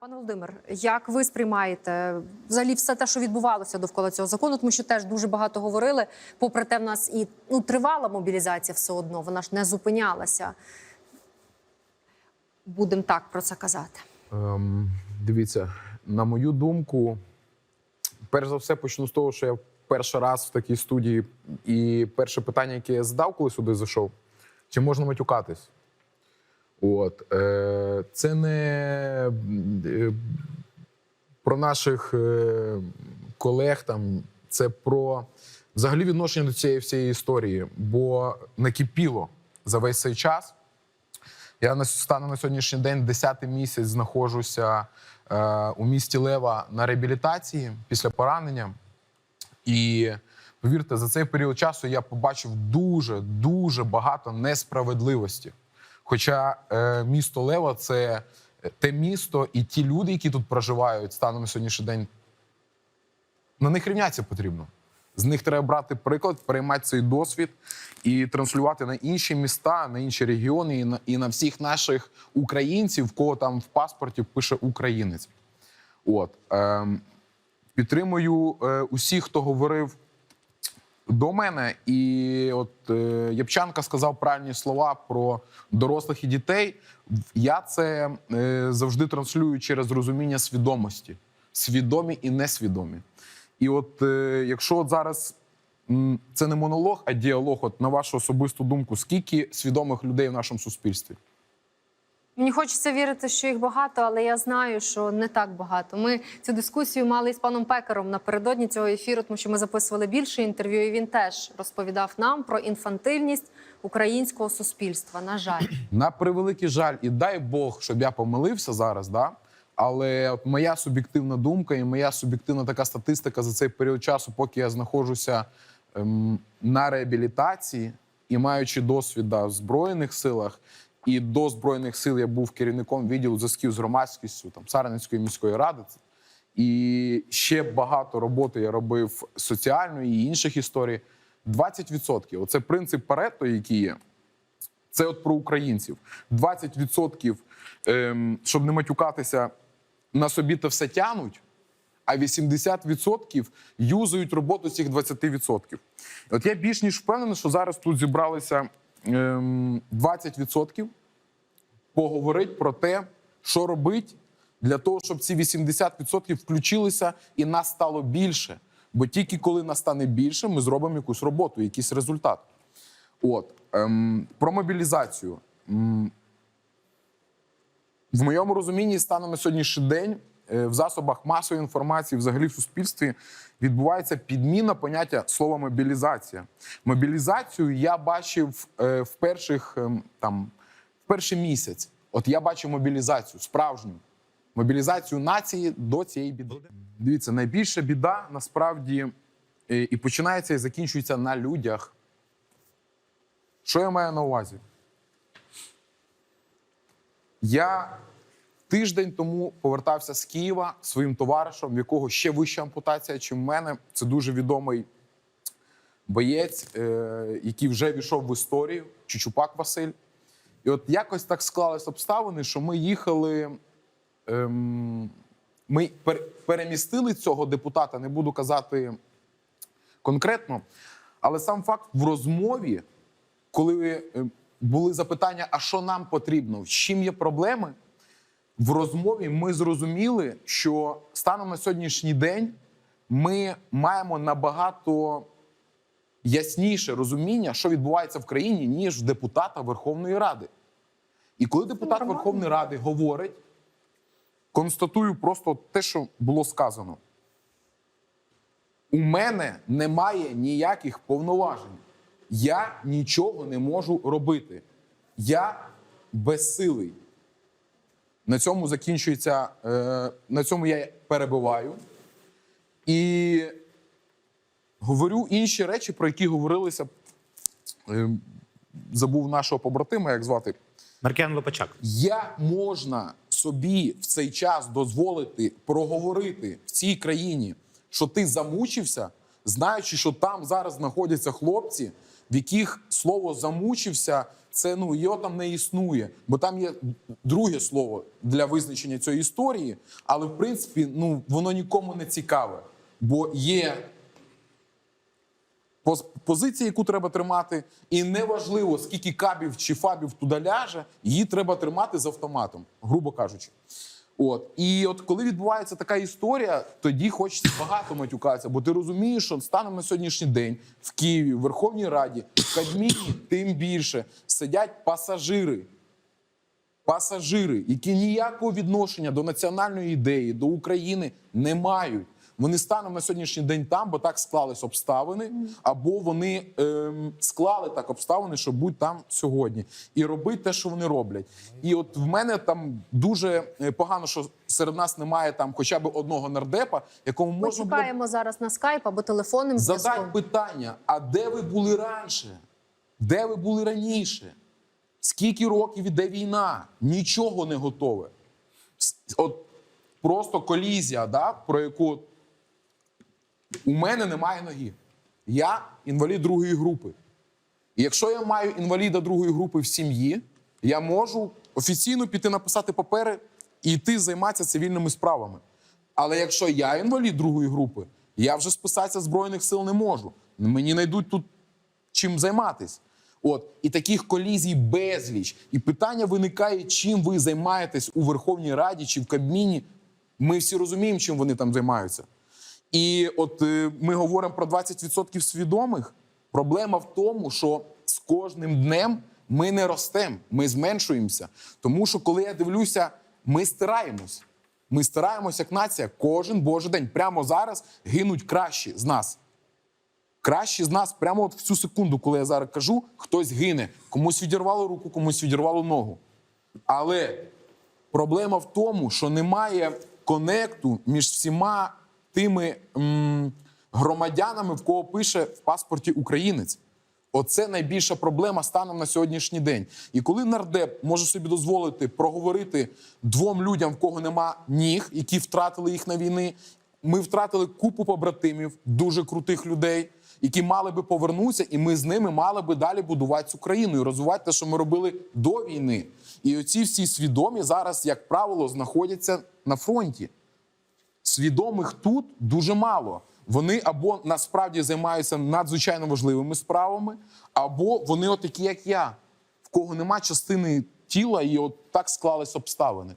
Пане Володимир, як ви сприймаєте взагалі все те, що відбувалося довкола цього закону? Тому що теж дуже багато говорили. Попри те, в нас і ну тривала мобілізація все одно, вона ж не зупинялася. Будемо так про це казати. Ем, дивіться, на мою думку, перш за все почну з того, що я перший раз в такій студії, і перше питання, яке я задав, коли сюди зайшов, чи можна матюкатись? От, е, це не е, про наших е, колег, там, це про взагалі відношення до цієї всієї історії, бо накипіло за весь цей час. Я на стану на сьогоднішній день 10 місяць знаходжуся е, у місті Лева на реабілітації після поранення. І повірте, за цей період часу я побачив дуже дуже багато несправедливості. Хоча е, місто Лева це те місто і ті люди, які тут проживають станом на сьогоднішній день, на них рівнятися потрібно. З них треба брати приклад, переймати цей досвід і транслювати на інші міста, на інші регіони і на, і на всіх наших українців, в кого там в паспорті пише українець. От ем, підтримую е, усіх, хто говорив до мене. І от е, Ябчанка сказав правильні слова про дорослих і дітей. Я це е, завжди транслюю через розуміння свідомості, свідомі і несвідомі. І от е, якщо от зараз це не монолог, а діалог, от на вашу особисту думку, скільки свідомих людей в нашому суспільстві? Мені хочеться вірити, що їх багато, але я знаю, що не так багато. Ми цю дискусію мали із паном Пекером напередодні цього ефіру, тому що ми записували більше інтерв'ю, і він теж розповідав нам про інфантильність українського суспільства. На жаль, На превеликий жаль, і дай Бог, щоб я помилився зараз, да? але моя суб'єктивна думка і моя суб'єктивна така статистика за цей період часу, поки я знаходжуся ем, на реабілітації і маючи досвід да, в Збройних силах, і до Збройних сил я був керівником відділу зв'язків з громадськістю там, Сарненської міської ради. І ще багато роботи я робив соціальної і інших історій. 20%. Оце принцип Паретто, який є. Це от про українців. 20%, ем, щоб не матюкатися, на собі те все тянуть, а 80% юзають роботу цих 20%. От я більш ніж впевнений, що зараз тут зібралися 20% поговорити про те, що робити для того, щоб ці 80% включилися і нас стало більше. Бо тільки коли нас стане більше, ми зробимо якусь роботу, якийсь результат. От ем, про мобілізацію. В моєму розумінні, станом на сьогоднішній день в засобах масової інформації, взагалі в суспільстві, відбувається підміна поняття слова мобілізація. Мобілізацію я бачив е, в перших ем, там в перший місяць. От я бачив мобілізацію справжню. Мобілізацію нації до цієї біди. Дивіться, найбільша біда насправді е, і починається і закінчується на людях. Що я маю на увазі? Я тиждень тому повертався з Києва своїм товаришем, в якого ще вища ампутація, ніж в мене. Це дуже відомий боєць, е, який вже війшов в історію, Чучупак Василь. І от якось так склались обставини, що ми їхали. Ем, ми пер- перемістили цього депутата, не буду казати конкретно, але сам факт в розмові, коли е, були запитання, а що нам потрібно, з чим є проблеми, в розмові ми зрозуміли, що станом на сьогоднішній день ми маємо набагато ясніше розуміння, що відбувається в країні, ніж в депутата Верховної Ради. І коли депутат Верховної Ради говорить, констатую просто те, що було сказано. У мене немає ніяких повноважень. Я нічого не можу робити. Я безсилий. На цьому закінчується. Е, на цьому я перебуваю. І говорю інші речі, про які говорилися. Е, забув нашого побратима, як звати. Маркіан Лопачак. Як можна собі в цей час дозволити проговорити в цій країні, що ти замучився, знаючи, що там зараз знаходяться хлопці, в яких слово замучився це ну його там не існує, бо там є друге слово для визначення цієї історії, але в принципі ну воно нікому не цікаве, бо є позиція, яку треба тримати, і неважливо, скільки кабів чи фабів туди ляже, її треба тримати з автоматом, грубо кажучи. От і от коли відбувається така історія, тоді хочеться багато матюкатися, бо ти розумієш, що станом на сьогоднішній день в Києві, в Верховній Раді, в Кабміні, тим більше сидять пасажири. Пасажири, які ніякого відношення до національної ідеї, до України не мають. Вони станом на сьогоднішній день там, бо так склались обставини, або вони ем, склали так обставини, щоб бути там сьогодні і робити те, що вони роблять. І от в мене там дуже е, погано, що серед нас немає там хоча б одного нардепа, якому Ми можна було зараз на скайп або телефонним зв'язком. Задай питання: а де ви були раніше? Де ви були раніше? Скільки років іде війна? Нічого не готове. От просто колізія, да, про яку у мене немає ноги. Я інвалід другої групи. І якщо я маю інваліда другої групи в сім'ї, я можу офіційно піти написати папери і йти займатися цивільними справами. Але якщо я інвалід другої групи, я вже списатися Збройних сил не можу. Мені знайдуть тут чим займатись. От і таких колізій безліч. І питання виникає, чим ви займаєтесь у Верховній Раді чи в Кабміні. Ми всі розуміємо, чим вони там займаються. І от е, ми говоримо про 20% свідомих. Проблема в тому, що з кожним днем ми не ростемо, ми зменшуємося. Тому що коли я дивлюся, ми стираємось. Ми стираємось як нація кожен божий день. Прямо зараз гинуть кращі з нас. Кращі з нас прямо от в цю секунду, коли я зараз кажу, хтось гине. Комусь відірвало руку, комусь відірвало ногу. Але проблема в тому, що немає конекту між всіма тими м, громадянами, в кого пише в паспорті українець. Оце найбільша проблема станом на сьогоднішній день. І коли нардеп може собі дозволити проговорити двом людям, в кого нема ніг, які втратили їх на війни, ми втратили купу побратимів, дуже крутих людей, які мали би повернутися, і ми з ними мали би далі будувати цю країну і розвивати те, що ми робили до війни. І оці всі свідомі зараз, як правило, знаходяться на фронті свідомих тут дуже мало. Вони або насправді займаються надзвичайно важливими справами, або вони отакі, як я, в кого нема частини тіла, і от так склались обставини.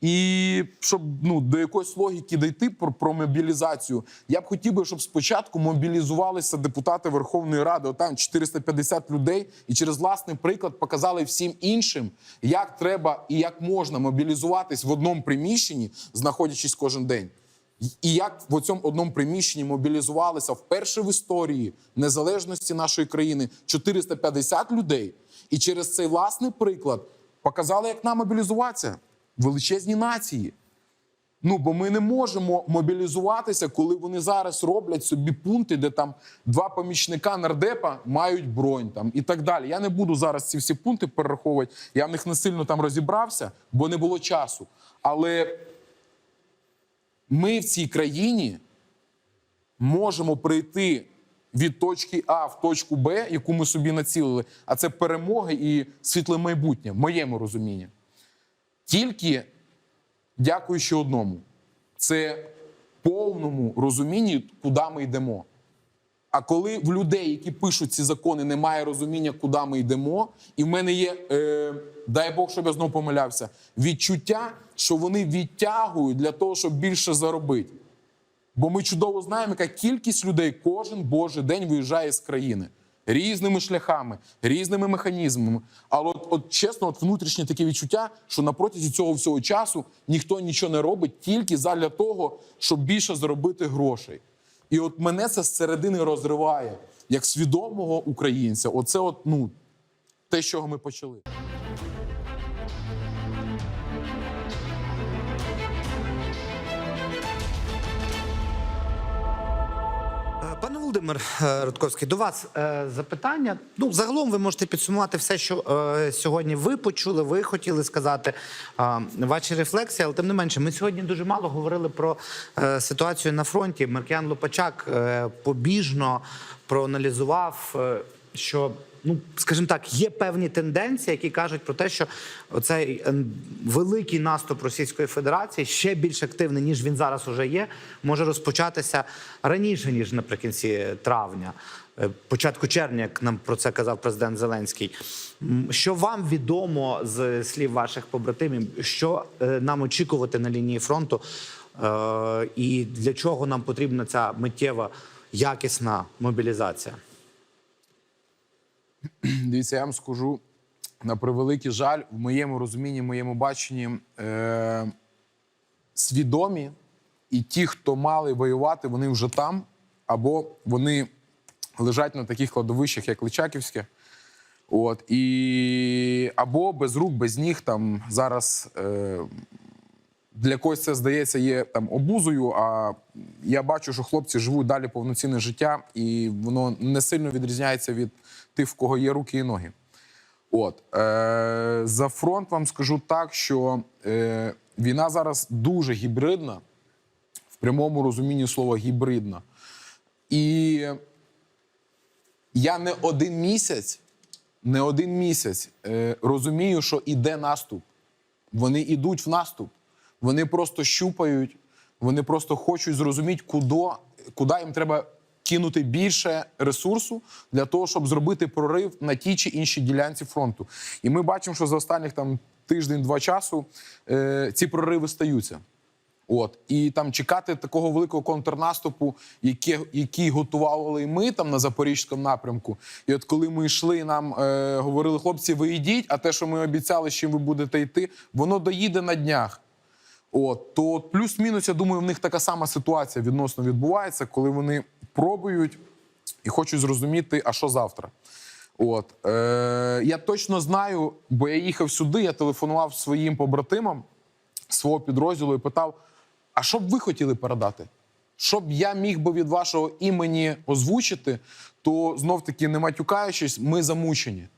І щоб ну, до якоїсь логіки дійти про, про мобілізацію, я б хотів би, щоб спочатку мобілізувалися депутати Верховної Ради, отам 450 людей, і через власний приклад показали всім іншим, як треба і як можна мобілізуватись в одному приміщенні, знаходячись кожен день. І як в цьому одному приміщенні мобілізувалися вперше в історії незалежності нашої країни 450 людей, і через цей власний приклад показали, як нам мобілізуватися величезні нації. Ну, бо ми не можемо мобілізуватися, коли вони зараз роблять собі пункти, де там два помічника нардепа мають бронь там і так далі. Я не буду зараз ці всі пункти перераховувати. Я в них не сильно там розібрався, бо не було часу. Але ми в цій країні можемо прийти від точки А в точку Б, яку ми собі націлили, а це перемоги і світле майбутнє, в моєму розумінні. Тільки дякуючи одному, це повному розумінні, куди ми йдемо. А коли в людей, які пишуть ці закони, немає розуміння, куди ми йдемо, і в мене є, е, дай Бог, щоб я знову помилявся, відчуття, що вони відтягують для того, щоб більше заробити. Бо ми чудово знаємо, яка кількість людей кожен божий день виїжджає з країни різними шляхами, різними механізмами. Але от, от чесно, от внутрішнє таке відчуття, що на протязі цього всього часу ніхто нічого не робить тільки задля того, щоб більше заробити грошей. І от мене це зсередини розриває як свідомого українця. Оце, от ну те, з чого ми почали. Володимир е, Рудковський, до вас е, запитання. Ну, загалом ви можете підсумувати все, що е, сьогодні ви почули, ви хотіли сказати, ваші рефлексії, але тим не менше, ми сьогодні дуже мало говорили про ситуацію на фронті. Маркіян Лопачак побіжно проаналізував, що ну скажімо так, є певні тенденції, які кажуть про те, що цей великий наступ Російської Федерації ще більш активний, ніж він зараз уже є, може розпочатися раніше ніж наприкінці травня. е, Початку червня, як нам про це казав президент Зеленський, що вам відомо з слів ваших побратимів, що е, нам очікувати на лінії фронту, е, і для чого нам потрібна ця миттєва якісна мобілізація? Дивіться, я вам скажу на превеликий жаль, в моєму розумінні, в моєму баченні е- свідомі і ті, хто мали воювати, вони вже там, або вони лежать на таких кладовищах, як Личаківське. От, і... Або без рук, без ніг там зараз. Е- для когось це здається є там обузою. А я бачу, що хлопці живуть далі повноцінне життя, і воно не сильно відрізняється від тих, в кого є руки і ноги. От е, за фронт вам скажу так, що е, війна зараз дуже гібридна, в прямому розумінні слова гібридна. І я не один місяць, не один місяць е, розумію, що іде наступ. Вони йдуть в наступ. Вони просто щупають, вони просто хочуть зрозуміти, куди, куди їм треба кинути більше ресурсу для того, щоб зробити прорив на тій чи іншій ділянці фронту. І ми бачимо, що за останніх там тиждень-два часу е, ці прориви стаються. От і там чекати такого великого контрнаступу, яке, який готували ми там на запорізькому напрямку. І от коли ми йшли, нам е, говорили, хлопці, ви йдіть, а те, що ми обіцяли, з чим ви будете йти, воно доїде на днях. От то плюс-мінус, я думаю, в них така сама ситуація відносно відбувається, коли вони пробують і хочуть зрозуміти, а що завтра. От е, я точно знаю, бо я їхав сюди, я телефонував своїм побратимам свого підрозділу і питав: а що б ви хотіли передати? Щоб я міг би від вашого імені озвучити, то знов таки не матюкаючись, ми замучені.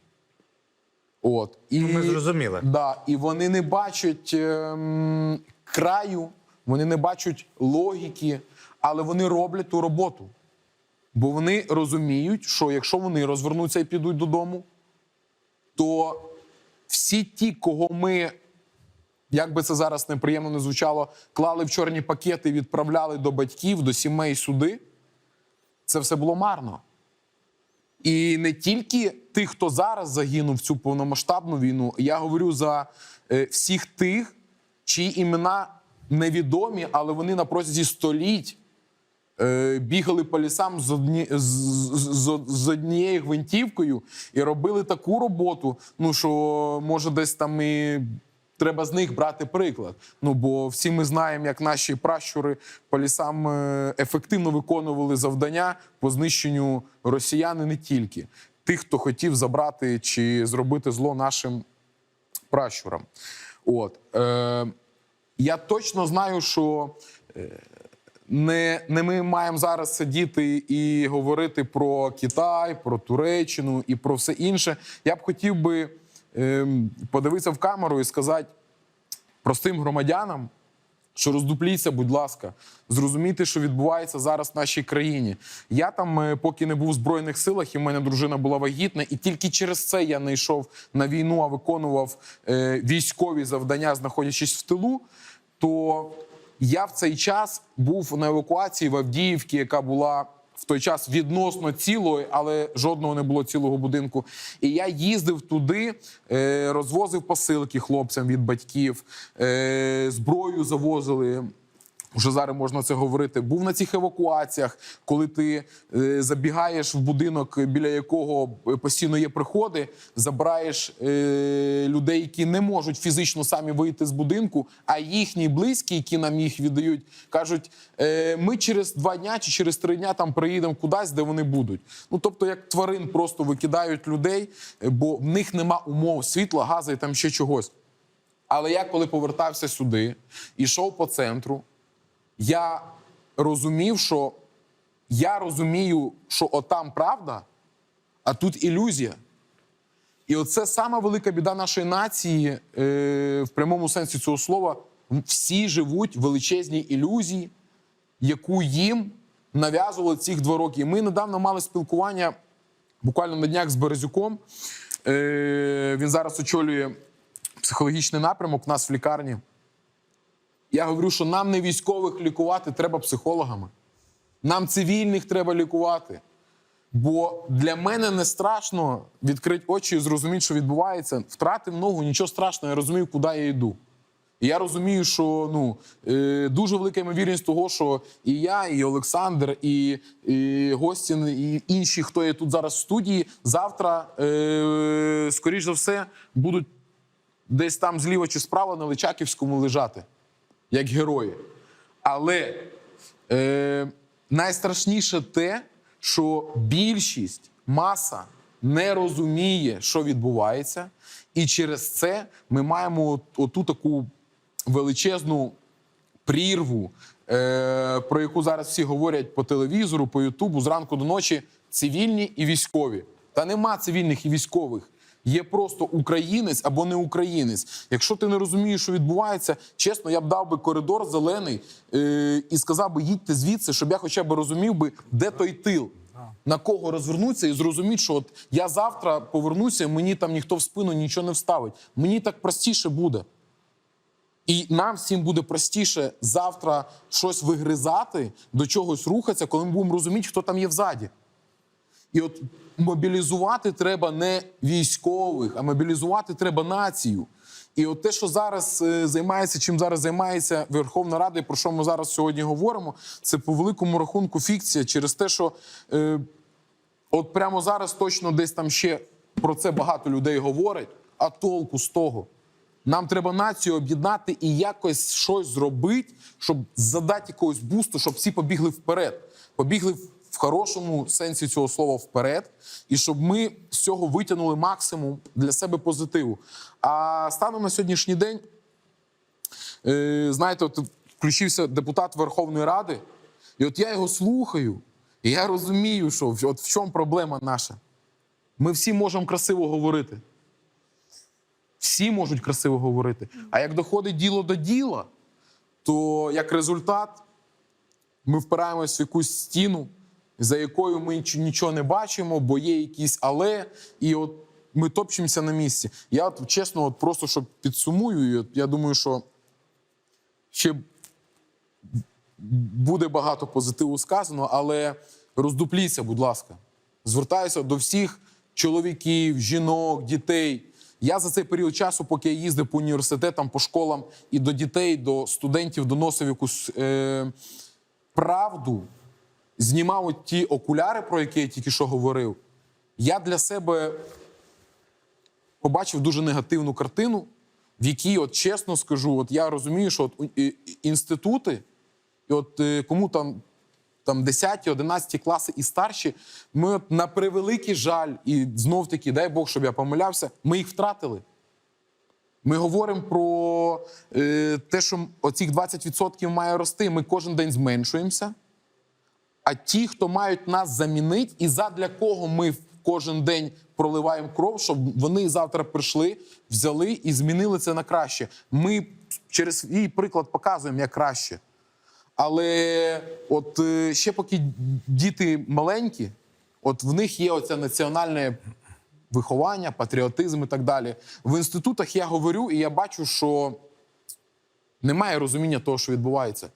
От і ми зрозуміли. Да, і вони не бачать ем, краю, вони не бачать логіки, але вони роблять ту роботу. Бо вони розуміють, що якщо вони розвернуться і підуть додому, то всі ті, кого ми, як би це зараз неприємно не звучало, клали в чорні пакети, відправляли до батьків, до сімей сюди, це все було марно. І не тільки тих, хто зараз загинув в цю повномасштабну війну, я говорю за е, всіх тих, чиї імена невідомі, але вони на протязі століть бігали по лісам з, одні, з, з, з однією гвинтівкою і робили таку роботу, ну що може десь там і. Треба з них брати приклад. Ну бо всі ми знаємо, як наші пращури по лісам е, ефективно виконували завдання по знищенню росіян і не тільки тих, хто хотів забрати чи зробити зло нашим пращурам. От е, я точно знаю, що не, не ми маємо зараз сидіти і говорити про Китай, про Туреччину і про все інше. Я б хотів би ем, подивитися в камеру і сказати простим громадянам, що роздупліться, будь ласка, зрозуміти, що відбувається зараз в нашій країні. Я там, е, поки не був в збройних силах, і в мене дружина була вагітна, і тільки через це я не йшов на війну, а виконував е, військові завдання, знаходячись в тилу. То я в цей час був на евакуації в Авдіївці, яка була в той час відносно цілою, але жодного не було цілого будинку. І я їздив туди, е, розвозив посилки хлопцям від батьків, е, зброю завозили. Вже зараз можна це говорити. Був на цих евакуаціях, коли ти е, забігаєш в будинок, біля якого постійно є приходи, забираєш е, людей, які не можуть фізично самі вийти з будинку, а їхні близькі, які нам їх віддають, кажуть: е, ми через два дня чи через три дня там приїдемо кудись, де вони будуть. Ну тобто, як тварин просто викидають людей, е, бо в них нема умов світла, газу і там ще чогось. Але я коли повертався сюди, ішов по центру. Я розумів, що я розумію, що отам правда, а тут ілюзія. І оце сама велика біда нашої нації е, в прямому сенсі цього слова. Всі живуть в величезній ілюзії, яку їм нав'язували цих два роки. І ми недавно мали спілкування буквально на днях з Березюком. Е, він зараз очолює психологічний напрямок у нас в лікарні. Я говорю, що нам не військових лікувати треба психологами. Нам цивільних треба лікувати. Бо для мене не страшно відкрити очі і зрозуміти, що відбувається. Втратив ногу, нічого страшного, я розумію, куди я йду. І я розумію, що ну е, дуже велика ймовірність того, що і я, і Олександр, і, і Гостін, і інші, хто є тут зараз в студії, завтра, е, скоріш за все, будуть десь там зліва чи справа на Личаківському лежати, як герої. Але е, найстрашніше те, що більшість маса не розуміє, що відбувається, і через це ми маємо оту таку величезну прірву, е, про яку зараз всі говорять по телевізору, по Ютубу, зранку до ночі цивільні і військові. Та нема цивільних і військових. Є просто українець або не українець. Якщо ти не розумієш, що відбувається, чесно, я б дав би коридор зелений е, і сказав би, їдьте звідси, щоб я хоча б розумів би, де той тил, на кого розвернутися і зрозуміти, що от я завтра повернуся, мені там ніхто в спину нічого не вставить. Мені так простіше буде. І нам всім буде простіше завтра щось вигризати, до чогось рухатися, коли ми будемо розуміти, хто там є взаді. І от мобілізувати треба не військових, а мобілізувати треба націю. І от те, що зараз е, займається, чим зараз займається Верховна Рада, і про що ми зараз сьогодні говоримо, це по великому рахунку фікція через те, що е, от прямо зараз точно десь там ще про це багато людей говорять, а толку з того. Нам треба націю об'єднати і якось щось зробити, щоб задати якогось бусту, щоб всі побігли вперед. Побігли в- хорошому сенсі цього слова вперед, і щоб ми з цього витягнули максимум для себе позитиву. А станом на сьогоднішній день, е, знаєте, от включився депутат Верховної Ради, і от я його слухаю, і я розумію, що от в чому проблема наша. Ми всі можемо красиво говорити. Всі можуть красиво говорити. А як доходить діло до діла, то як результат ми впираємось в якусь стіну, за якою ми нічого не бачимо, бо є якісь але, і от ми топчемося на місці. Я от, чесно, от просто щоб підсумую, я думаю, що ще буде багато позитиву сказано, але роздупліться, будь ласка. Звертаюся до всіх чоловіків, жінок, дітей. Я за цей період часу, поки я їздив по університетам, по школам і до дітей, до студентів доносив якусь е, правду, знімав от ті окуляри, про які я тільки що говорив. Я для себе побачив дуже негативну картину, в якій, от чесно скажу, от я розумію, що от інститути, і от е, кому там, там 10, 11 класи і старші, ми от на превеликий жаль, і знов таки, дай Бог, щоб я помилявся, ми їх втратили. Ми говоримо про е, те, що оцих 20% має рости. Ми кожен день зменшуємося. А ті, хто мають нас замінити, і задля кого ми кожен день проливаємо кров, щоб вони завтра прийшли, взяли і змінили це на краще. Ми через свій приклад показуємо, як краще. Але от е, ще поки діти маленькі, от в них є оце національне виховання, патріотизм і так далі. В інститутах я говорю, і я бачу, що немає розуміння того, що відбувається.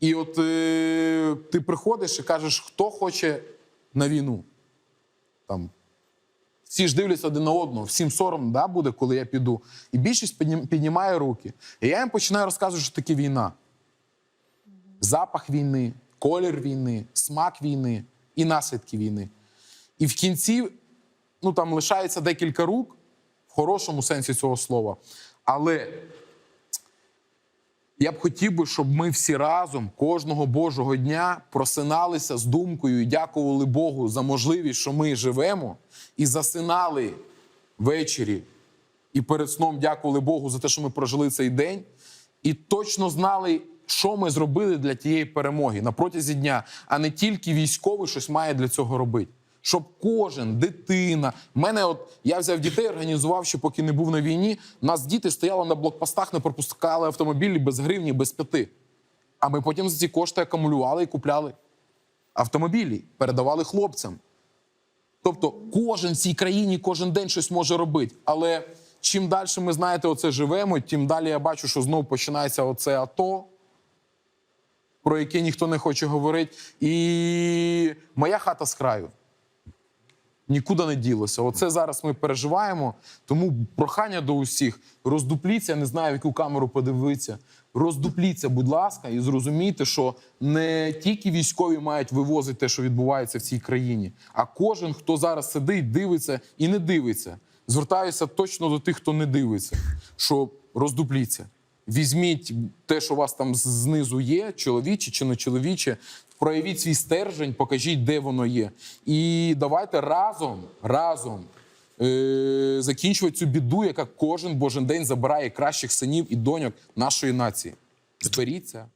І от е, ти приходиш і кажеш, хто хоче на війну. Там, всі ж дивляться один на одного, всім сором да, буде, коли я піду. І більшість піднімає руки. І я їм починаю розказувати, що таке війна. Запах війни, колір війни, смак війни і наслідки війни. І в кінці ну, там лишається декілька рук в хорошому сенсі цього слова. Але я б хотів би, щоб ми всі разом кожного Божого дня просиналися з думкою і дякували Богу за можливість, що ми живемо, і засинали ввечері. І перед сном дякували Богу за те, що ми прожили цей день, і точно знали, що ми зробили для тієї перемоги на протязі дня, а не тільки військовий щось має для цього робити. Щоб кожен, дитина. Мене, от я взяв дітей, організував, ще поки не був на війні. Нас діти стояли на блокпостах, не пропускали автомобілі без гривні, без п'яти. А ми потім за ці кошти акумулювали і купляли автомобілі, передавали хлопцям. Тобто, кожен в цій країні кожен день щось може робити. Але чим далі ми знаєте, оце живемо, тим далі я бачу, що знову починається оце АТО, про яке ніхто не хоче говорити. І моя хата з краю нікуди не ділося. Оце зараз ми переживаємо. Тому прохання до усіх: роздупліться, не знаю, в яку камеру подивитися. Роздупліться, будь ласка, і зрозумійте, що не тільки військові мають вивозити те, що відбувається в цій країні, а кожен, хто зараз сидить, дивиться і не дивиться. Звертаюся точно до тих, хто не дивиться, що роздупліться. Візьміть те, що у вас там знизу є, чоловіче чи не чоловіче, проявіть свій стержень, покажіть, де воно є. І давайте разом, разом е- закінчувати цю біду, яка кожен божий день забирає кращих синів і доньок нашої нації. Зберіться.